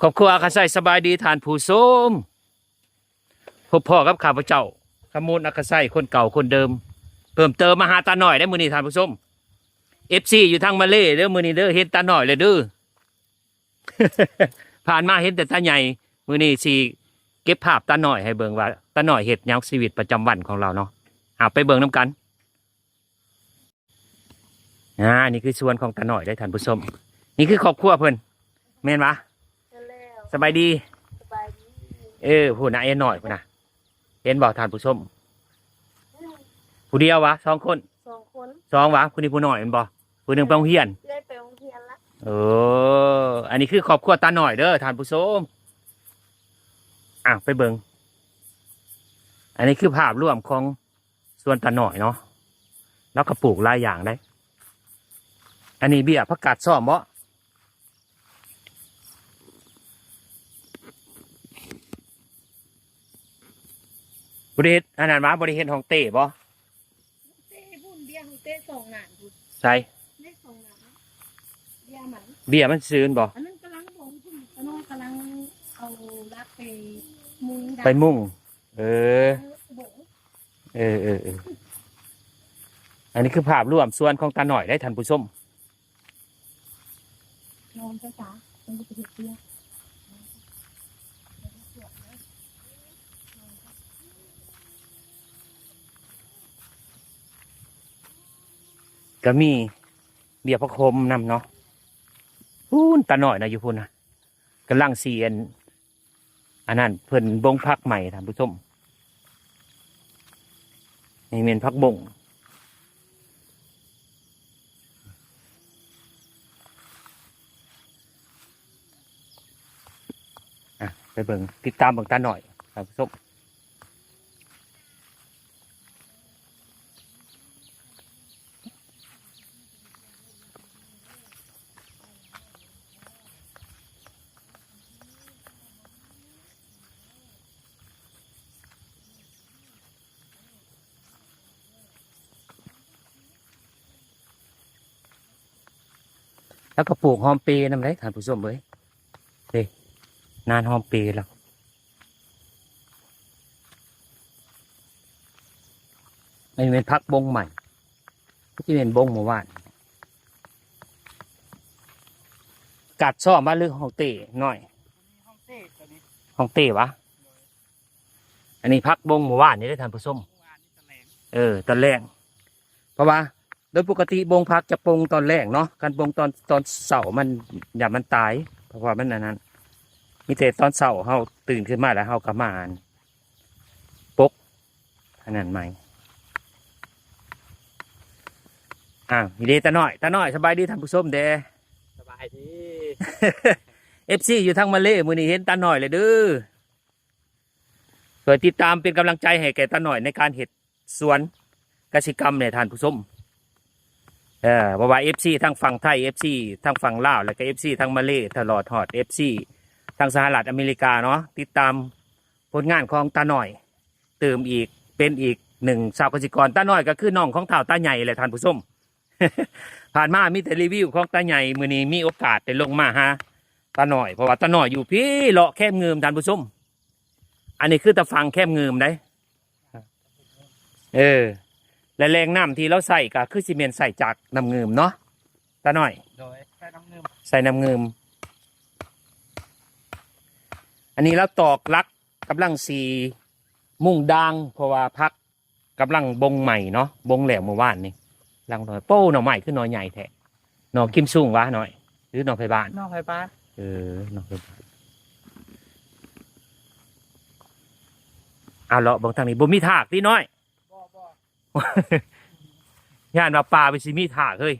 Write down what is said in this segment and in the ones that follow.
ครอบครัวอาศัยสบายดีทานผู้ชมพบพ่อกับข้าพเจ้าขมูลอาศัยคนเก่าคนเดิม เพิ่มเติมมาหาตาหน่อยได้มือนี้ทานผู้ชมเอฟซีอยู่ทางมาเลเด้อมือนี้เด้อเห็นตาหน่อยเลยเด้อผ่านมาเห็นแต่ตาใหญ่มือนี้สีเก็บภาพตาหน่อยให้เบิ่งว่าตาหน่อยเห็ดหยังชีวิตประจำวันของเราเนาะเอาไปเบิ่งน้กันอ่านี่คือส่วนของตาหน่อยได้ท่านผู้ชมนี่คือครอบครัวเพิ่นแม่นปะ สบายดี สบายดีเออผู้น่ะเอ็นหน่อยผู้น่ะเห็นบอกทานผู้ชม ผู้เดียววะสองคนสองคนสองวะผู้นี้ผู้หน่อยเป็นบอผู้หนึ่งไปโรงเรียนเลื่อยไปโรงเรียนละเอออันนี้คือครอบครัวตาหน่อยเด้อทานผู้ชมอะไปเบิงอันนี้คือภาพรวมของส่วนตาหน่อยเนาะแล้วก็ปลูกหลายอย่างได้ อันนี้เบี้ยผักกาดซ่อมบ่ บริเฮ็ดอันนั้นมาบริเฮ็ดของเต้บ่เต้พุ่นเบี้ยของเต้สองหนานพุ่นใช่ได้สองหนานเบี้ยมันเบี้ยมันซื้นบ่อันนั้นกำลังบ่งพุ่นกำลังกำลังเอารักไปมุงดัไปมุ่ง เออบ่งเออเออเอออันนี้คือภาพรวมส่วนของตาหน่อยได้ท่านผู้ชมนอนจ้าจ๋ามันจะไปเห็ดเบี้ย ก็มีเบียร์พระคมนำเนาะพูนตาหน่อยนะอยู่พูนนะกำลังเสียนอันนั้นเพิ่นบงพักใหม่ท่านผู้ชมนี่เมนพักบงอะไปเบิ่งติดตามเบิ่งตาหน่อยท่านผู้ชม แล้วก็ปลูกหอมเปรย์นำไรท่านผู้ชมเว้ยเด้นานหอมเปรย์แล้วไม่เป็นพักบงใหม่ที่เป็นบงเมื่อวานกัดซ่อมมาเรื่องของเต้หน่อยห้องเต้ตัวนี้ของเต้วะอันนี้พักบงเมื่อวานนี่ได้อท่านผู้ชมเมื่อวานนี่ตะแหลงเออตอนแรกเพราะว่าโดยปกติบงพักจะปงตอนแรกเนาะการปงตอนตอนเสาร์มันอย่ามันตาย เพราะว่ามันอันนั้นมีแต่ตอนเสาร์เฮาตื่นขึ้นมาแล้วเฮาก็มาอ่านปกอันนั้นใหม่อ่าวมีเดตาหน่อยตาหน่อยสบายดีท่านผู้ชมเด้สบายดีเอฟซีอยู่ทางมาเลมือนี้เห็นตาหน่อยเลยเด้อช่วยติดตามเป็นกำลังใจให้แก่ตาหน่อยในการเห็ดสวนกสิกรรมเนี่ยท่านผู้ชม เออเพราะว่าเอฟซีทั้งฝั่งไทยเอฟซีทั้งฝั่งลาวแล้วก็เอฟซีทั้งมาเลตลอดหอดเอฟซีทั้งสหรัฐอเมริกาเนาะติดตามผลงานของตาหน่อย เติมอีกเป็นอีกหนึ่งชาวกสิกรตาหน่อยก็คือน้องของเท่าตาใหญ่แหละท่านผู้ชมผ่านมามีแต่รีวิวของตาใหญ่มือนี้มีโอกาสได้ลงมาฮะตาหน่อยเพราะว่าตาหน่อยอยู่พี่เลาะแคบเงิมท่านผู้ชม อันนี้คือตะฟังแคบเงิมได้เออ และแรงน้ำที่เราใส่ก็คือซีเมนต์ใส่จากน้ำเงิมเนาะตาหน่อย โดยใช้น้ำเงิมใส่น้ำเงิม อันนี้เราตอกลักกำลังสีมุ่งดังเพราะว่าพักกำลังบงใหม่เนาะบงแหลมเมื่อวานนี่ลังหน่อยโป้หน่อใหม่ขึ้นหน่อใหญ่แท้หน่อกิมซุ่งวะหน่อย หรือหน่อไฟบ้านนอกไฟฟ้าเออหน่อไฟบ้านเอาเลาะเบางทางนี้บ่มีถากที่น้อยบ่บ่ ย่านว่าปลาไปสิมีถากเฮ้ย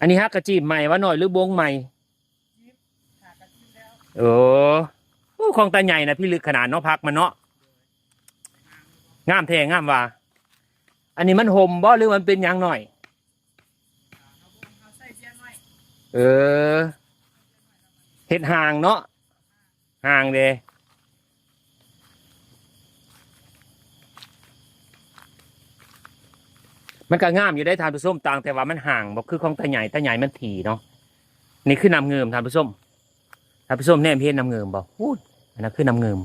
อันนี้ฮักกระจีบใหม่วะหน่อยหรือบวงใหม่หากันขึ้นแล้วโอ้โอ้ของตาใหญ่นะพี่ลึกขนาดเนาะพักมันเนาะงามแท้งามว่า อันนี้มันห่มบ่หรือมันเป็นหยังหน่อยเอาบุ้งเอาใส่เสียหน่อย เออเห็ดห่างเนาะห่างเด มันก็งามอยู่ได้ทานผู้ชมต่างแต่ว่ามันห่างบอกคือของตาใหญ่ตาใหญ่มันถี่เนาะนี่คือนำเงิมทานผู้ชมทานผู้ชมแน่เพี้ยนนำเงิมบอกพูดอันนั้นคือนำเงิม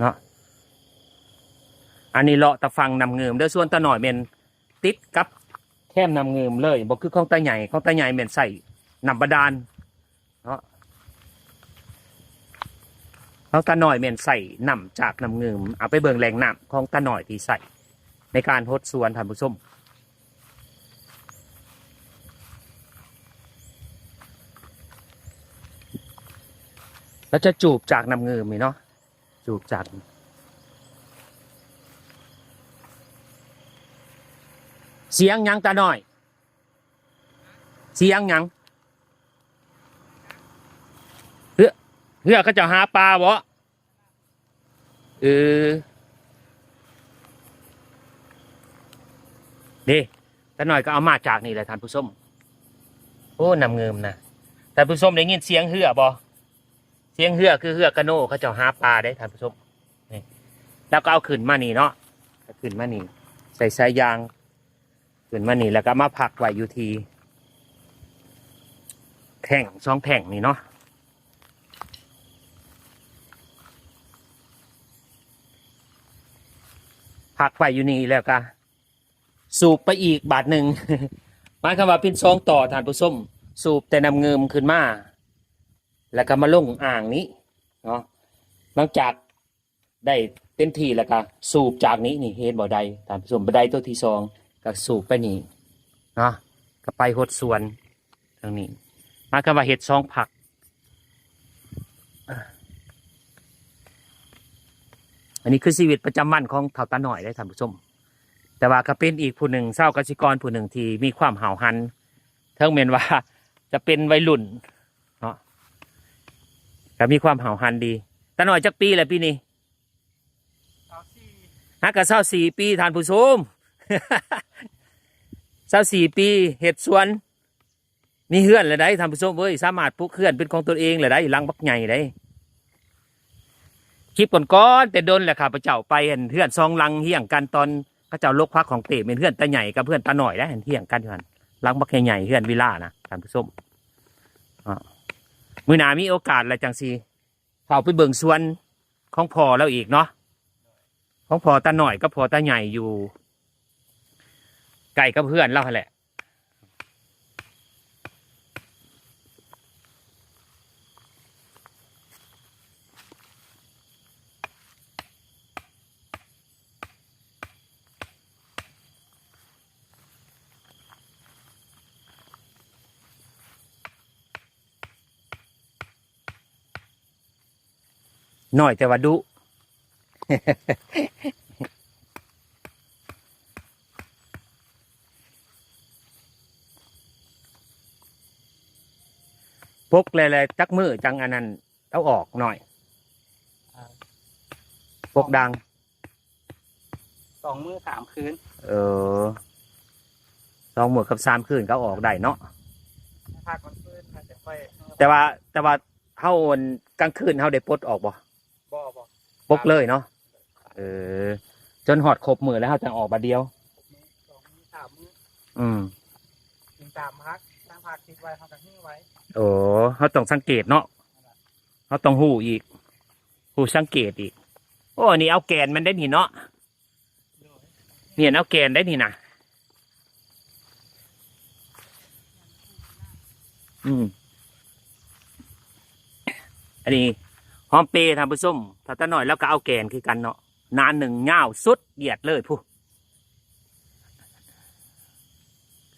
เนาะอันนี้เลาะตะฟังนำเงิมเด้อส่วนตาหน่อยเป็นติดกับแคมนำเงิมเลยบอกคือของตาใหญ่ของตาใหญ่เป็นใส่นำบาดาลเนาะของตาหน่อยเป็นใส่นำจากนำเงิมเอาไปเบิ่งแหล่งน้ำของตาหน่อยที่ใส่ในการทดสวนทานผู้ชม แล้วจะจูบจากนำเงิมนี่เนาะจูบจากเสียงยังตาหน่อย เสียงยังเฮือเฮือเขาจะหาปลาบ่เออนี่ตาหน่อยก็เอามาจากนี่แหละท่านผู้ชมโอ้นำเงิมนะท่านผู้ชมได้ยินเสียงเฮือบ่ เสียงเฮือกคือเฮือกกระโน่เขาจะหาปลาได้ท่านผู้ชมนี่แล้วก็เอาขึ้นมานี่เนาะขึ้นมานี่ ใส่สายยางขึ้นมานี่แล้วก็มาพักไว้อยู่ทีแท่งสองแท่งนี่เนาะพักไว้อยู่นี่แล้วก็สูบไปอีกบาทหนึ่งหมายความว่าเป็นซองต่อท่านผู้ชมสูบแต่นำเงิมขึ้นมา แล้วก็มาลงอ่างนี้เนาะหลังจากได้เต็มที่แล้วก็สูบจากนี้นี่เห็นบ่ได้ตามผู้ชมบ่ได้ตัวที่สองก็สูบไปนี่เนาะก็ไปหดสวนทางนี้มาคำว่าเห็ดซองผักอันนี้คือชีวิตประจำวันของเท่าตาหน่อยได้ท่านผู้ชม แต่ว่าก็เป็นอีกผู้หนึ่งเศร้ากสิกรผู้หนึ่งที่มีความห่าวหันเทั้งเมนว่าจะเป็นวัยรุ่น ก็มีความเห่าหันดีตาหน่อยจักปีแหละปีนี้สาวสี่ฮักกับเศร้าสี่ปีทานผู้ชมเศร้าสี่ปีเห็ดสวน มีเฮือนเลยได้ทานผู้ชมเว้ยสามารถปลูกเฮือนเป็นของตัวเองเลยได้หลังบักใหญ่ได้คลิปก่อนๆแต่โดนแหละค่ะพระเจ้าไปเห็นเฮือนซองลังเฮี้ยงกันตอนพระเจ้าลกพักของเต๋เป็นเฮือนตาใหญ่กับเพื่อนตาหน่อยได้เห็นเฮี้ยงกันเฮือนหลังบักใหญ่ๆเฮือนวิลล่านะทานผู้ชมอ่า มือหนามีโอกาสอะไรจังสีเข้าไปเบิ่งสวนของพ่อแล้วอีกเนาะของพอตาหน่อยก็พอตาใหญ่อยู่ไก่กับเพื่อนเล่าแหละ น่อยแต่ว่าดุพกเลยเลยจักมือจังอันนั้นเอาออกหน่อยพกดัง สองมือสามคืน เออสองมือกับสามคืนก็เอาออกได้เนาะภาควันคืนมันจะค่อยแต่ว่าแต่ว่าเฮาอันกลางคืนเฮาได้ปลดออกบ่บ่บ่ ปกเลยเนาะเออ จนหอดครบมือแล้วเฮาจะออกบาเดียวมือสองมือสามมืออืมถึงสามพักตั้งพักทิ้งไว้เขาจะหิ้งไว้โอ้เขาต้องสังเกตเนาะเขาต้องหูอีกหูสังเกตอีก โอ้อันนี่เอาแกนมันได้นี่เนาะเนี่ยเอาแกนได้นี่นะอืมอันนี้ห อมเปรย์ทำผสมถ้าตะหน่อยแล้วก็เอาแกนคือกันเนาะนานหนึ่งเงาสุดเหยียดเลยผู้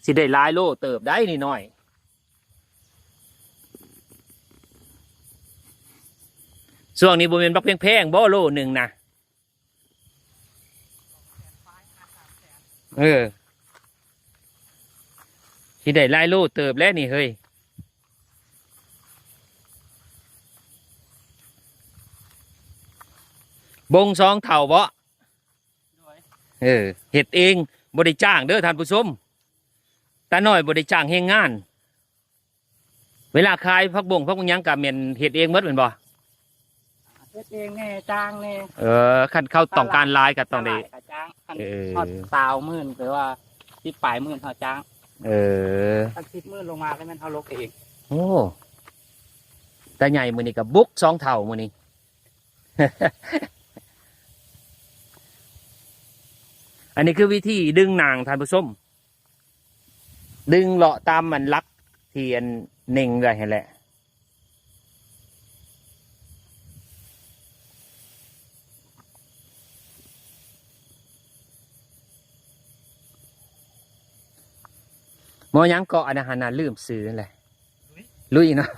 สิได้ลายโลเติบได้นี่หน่อยช่วงนี้บ่เป็นบักเพียงแพงบ่โลหนึ่งนะเออที่ได้ไล่โลเติบแล้วนี่เฮ้ย บงสองเท่าบ่ด้วยเออเห็ดเองบ่ได้จ้างเด้อท่านผู้ชมตาน้อยบ่ได้จ้างเฮงงาน เวลาขายพักบงพักบงหยังกับเมียนเห็ดเองหมดเป็นบ่เฮ็ดเองแน่จ้างแน่เออคันเขาต้องการหลายก็ต้องได้กระจ้างคันเออทอดสาวหมื่นแปลว่าสิบปลายหมื่นเท่าจ้าง เออตั้งสิบหมื่นลงมาแล้วแมันเขาลกเองโอ้แต่ใหญ่มือนี้กับบุกสองเท่ามือนี้ อันนี้คือวิธีดึงนางทานผู้ชมดึงเลาะตามมันลักเทียนเน่งเลยเห็นแหละหมอยังเกาะอันอาหารน่ะลืมซื้ออะไรลุยเนาะ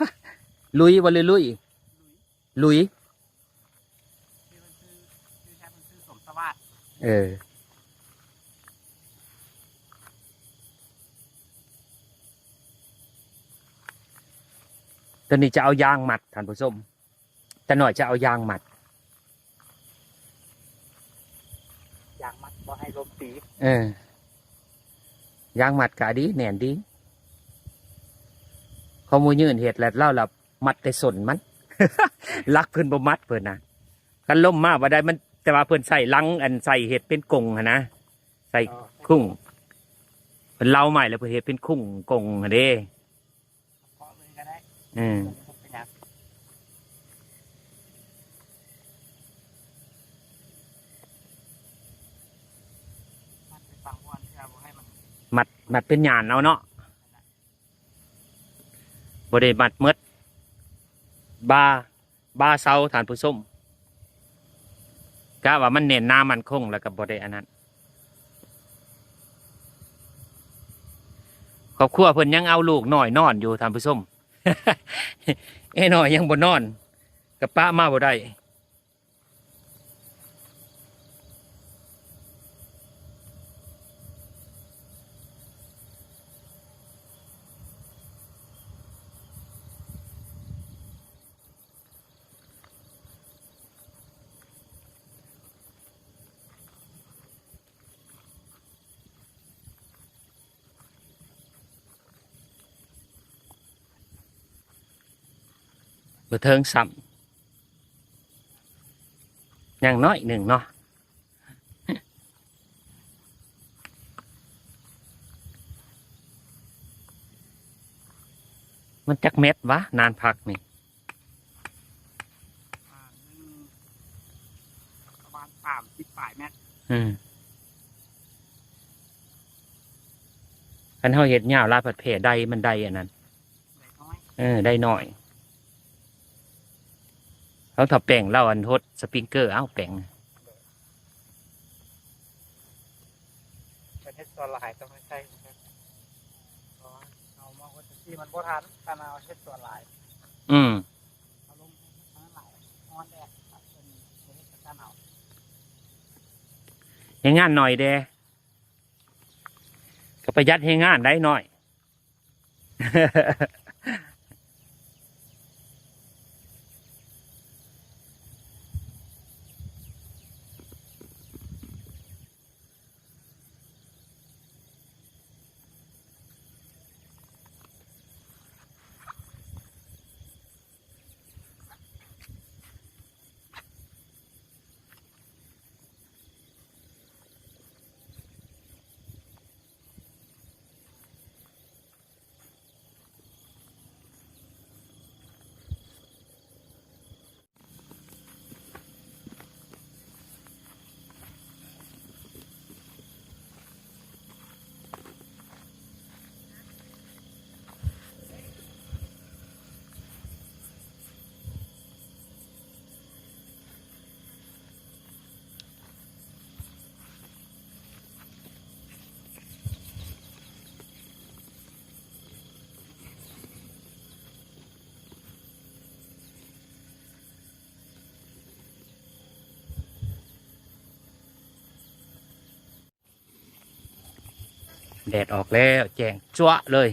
ลุยวันเลยลุย ลุยชื่อมันชื่อชื่อแท้มันชื่อสมสวัสดิ์เออ ตอนนี้จะเอายางหมัดท่านผู้ชมแต่หน่อยจะเอายางหมัด ยางมัดบ่ให้ลมตีเออยางหมัดกะดีแหน่นดีข้อมูลยืนเหตุแล้วเล่าหลับมัดแต่สนมัน ลักเพิ่นบ่มัดเพิ่นนะกันล่มมากว่าได้มัน แต่ว่าเพิ่นใส่ลังอันใส่เห็ดเป็นกงหั้นนะใส่คุ้งเพิ่นเล่าใหม่แล้วเพิ่นเห็ดเป็นคุ้งกงหั้นเด้ เคาะเลยก็ได้ อืมเป็นหมันไปฟังวันที่เราบ่ให้มัดมัดเป็นหยานเอาเนาะบ่ได้มัดมดบาบาเซาฐานผู้ชมกะว่ามันเน้นหน้ามันคงแล้วก็บ่ได้อันนั้นครอบครัวเพิ่นยังเอาลูกน้อยนอนอยู่ทานผู้ชม เอ้น้อยยังบนนอน กับป้ามาบ่ได้ บ่เทิงซ้ำอย่างน้อยหนึ่งเนาะมันจักเม็ดวะ นานพักนี่อ่าหนึ่งประมาณสามสิบปลายแมตรอืมคันเฮาเฮ็ดยาวลาผัดเพได้มันได้อันนั้นเล็กน้อยเออ ได้หน่อย เขาถ้าแป่งเล่าอันทดสปริงเกอร์เอ้าแป่งประเทศตัวลายก็ไม่ใช่นะครับเพราะว่าเอามาวัตที่มันบ่ทันการเอาเช็ดตัวลาย อืมเอาลงทั้งหลายนอนแดดครับเป็นประเทศการเอาให้งานหน่อยเด้ก็ประหยัดให้งานได้หน่อย แดดออกแล้วแจ้งจ้วเลย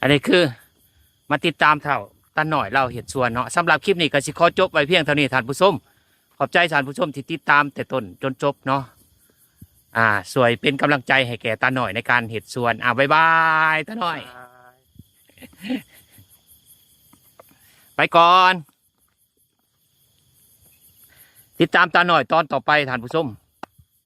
อันนี้คือมาติดตามเท่าตาหน่อยเราเห็ดส่วนเนาะสำหรับคลิปนี้ก็สิขอจบไว้เพียงเท่านี้ท่านผู้ชม ขอบใจท่านผู้ชมที่ติดตามแต่ต้นจนจบเนาะ อ่าสวยเป็นกำลังใจให้แก่ตาหน่อยในการเห็ดสวน อ่าบายบายตาหน่อย ไปก่อน ติดตามตาหน่อยตอนต่อไปท่านผู้ชม